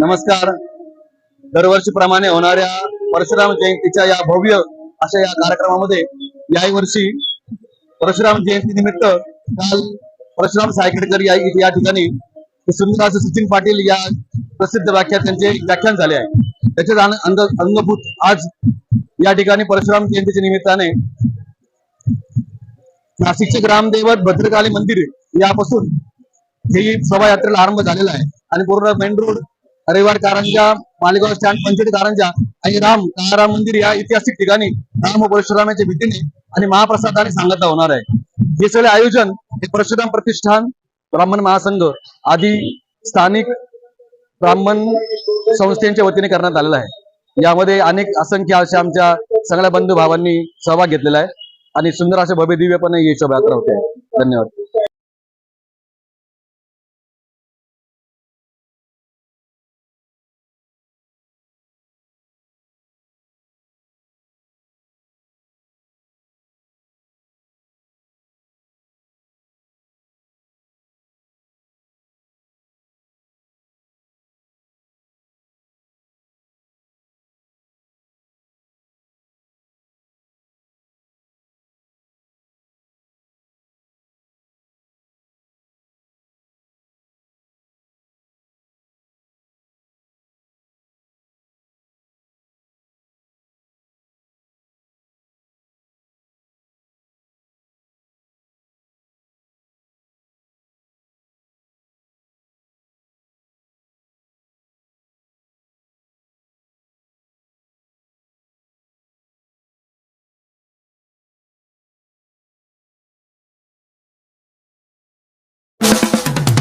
नमस्कार. दरवर्षीप्रमाणे होणाऱ्या परशुराम जयंतीच्या या भव्य अशा या कार्यक्रमामध्ये याही वर्षी परशुराम जयंती निमित्त काल परशुराम सायकेडकर या या ठिकाणी सुंदर असं सचिन पाटील या प्रसिद्ध व्याख्यात्यांचे व्याख्यान झाले आहे. त्याच्याच अंगभूत आज या ठिकाणी परशुराम जयंतीच्या निमित्ताने नाशिकचे ग्रामदैवत भद्रकाली मंदिर यापासून ही शोभायात्रेला आरंभ झालेला आहे. आणि पूर्ण मेन रोड रविवार कारंजा मालेगाव स्टँड पंचायत कारंजा आणि राम काळाराम मंदिर या ऐतिहासिक ठिकाणी राम व परशुरामाच्या भीतीने आणि महाप्रसादाने सांगता होणार आहे. हे सगळे आयोजन हे परशुराम प्रतिष्ठान ब्राह्मण महासंघ आदी स्थानिक ब्राह्मण संस्थेच्या वतीने करण्यात आलेलं आहे. यामध्ये अनेक असंख्य अशा आमच्या सगळ्या बंधू भावांनी सहभाग घेतलेला आहे आणि सुंदर असे भव्य दिव्यपणे ही शोभायात्रा होते. धन्यवाद.